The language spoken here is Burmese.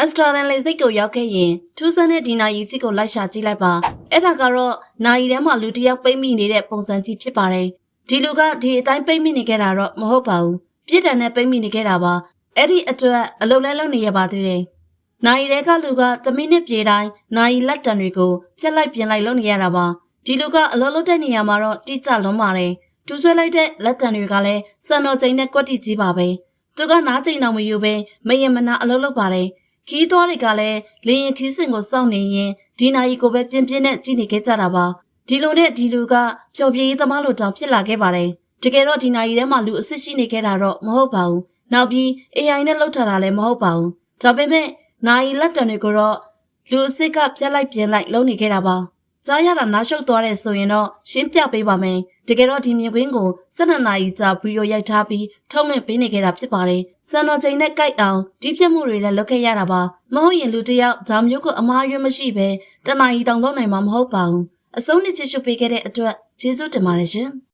အက်စထရာလေစိတ်ကိုရောက်ခဲ့ရင်ထူးဆန်းတဲ့ဒီနာရီကြီးကိုလိုက်ရှာကြည့်လိုက်ပါအဲ့ဒါကတော့နာရီထဲမှာလူတစ်ယောက်ပိတ်မိနေတဲ့ပုံစံကြီးဖြစ်ပါတယ်ဒီလူကဒီအတိုင်းပိတ်မိနေခဲ့တာတော့မဟုတ်ပါဘူးပြစ်ဒဏ်နဲ့ပိတ်မိနေခဲ့တာပါအဲ့ဒီအတွက်အလုပ်လဲလုပ်နေရပါသေးတယ်နိုင်ရဲကလူကတမိနစ်ပြေတိုင်းနိုင်လက်တံတွေကိုဖြတ်လိုက်ပြင်လိုက်လုပ်နေရတာပါဒီလူကအလုပ်လုပ်တဲ့နေရာမှာတော့တိကျလွန်းပါတယ်တူဆွဲလိုက်တဲ့လက်တံတွေကလည်းစံတော်ချိန်နဲ့ကွက်တိကြီးပါပဲသူကနားချိန်အောင်မယူပဲမယင်မနာအလုပ်လုပ်ပါတယ် ခီးသွားတွေကလည်းလေရင်ခီးစင်ကိုစောင့်နေရင်ဒီနာရီကိုပဲပြင်းပြင်းနဲ့ကြည့်နေခဲ့ကြတာပါဒီလိုနဲ့ဒီလူကပျော်ပြေးရေးသမားလိုတောင်ဖြစ်လာခဲ့ပါတယ်တကယ်တော့ဒီနာရီထဲမှာလူအစ်စ်ရှိနေခဲ့တာတော့မဟုတ်ပါဘူးနောက်ပြီး AI နဲ့လှုပ်ထားတာလည်းမဟုတ်ပါဘူးဒါပေမဲ့နိုင်လက်တံတွေကိုတော့လူအစ်စ်ကပြက်လိုက်ပြင်လိုက်လုံးနေခဲ့တာပါ ကြားရတာနားရှုပ်သွားတယ်ဆိုရင်တော့ရှင်းပြပေးပါမယ်တကယ်တော့ဒီမြင်ကွင်းကို12နာရီကြာဗီဒီယိုရိုက်ထားပြီးထုတ်လွှင့်ပေးနေခဲ့တာဖြစ်ပါတယ်စံတော်ချိန်နဲ့ကြိုက်အောင်ဒီပြက်မှုတွေလည်းလုပ်ခဲ့ရတာပါမဟုတ်ရင်လူတစ်ယောက်ဒါမျိုးကိုအမားရွေးမရှိပဲတနာရီတောင်သုံးနိုင်မှာမဟုတ်ပါဘူးအဆုံးနဲ့ချစ်ရှုပေးခဲ့တဲ့အတွက်ကျေးဇူးတင်ပါတယ်ရှင်